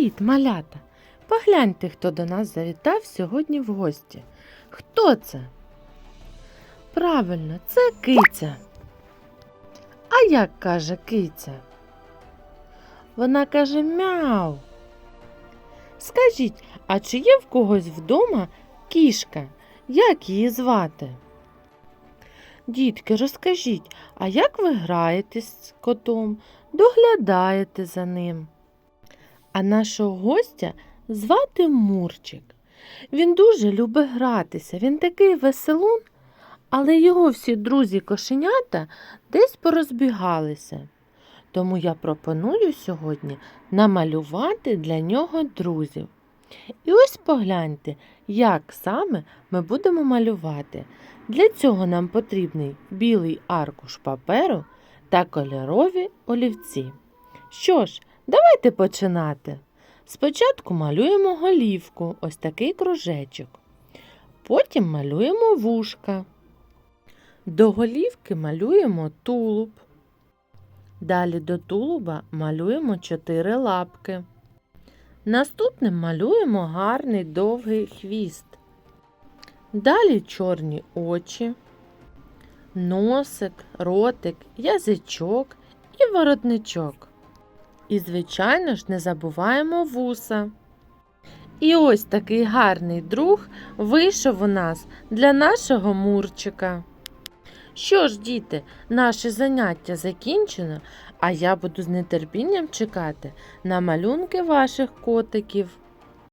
Привіт, малята! Погляньте, хто до нас завітав сьогодні в гості. Хто це? Правильно, це киця. А як каже киця? Вона каже мяу. Скажіть, а чи є в когось вдома кішка? Як її звати? Дітки, розкажіть, а як ви граєте з котом, доглядаєте за ним? А нашого гостя звати Мурчик. Він дуже любить гратися, він такий веселун, але його всі друзі кошенята десь порозбігалися. Тому я пропоную сьогодні намалювати для нього друзів. І ось погляньте, як саме ми будемо малювати. Для цього нам потрібний білий аркуш паперу та кольорові олівці. Що ж, давайте починати. Спочатку малюємо голівку, ось такий кружечок. Потім малюємо вушка. До голівки малюємо тулуб. Далі до тулуба малюємо чотири лапки. Наступним малюємо гарний довгий хвіст. Далі чорні очі, носик, ротик, язичок і воротничок. І, звичайно ж, не забуваємо вуса. І ось такий гарний друг вийшов у нас для нашого мурчика. Що ж, діти, наше заняття закінчено, а я буду з нетерпінням чекати на малюнки ваших котиків.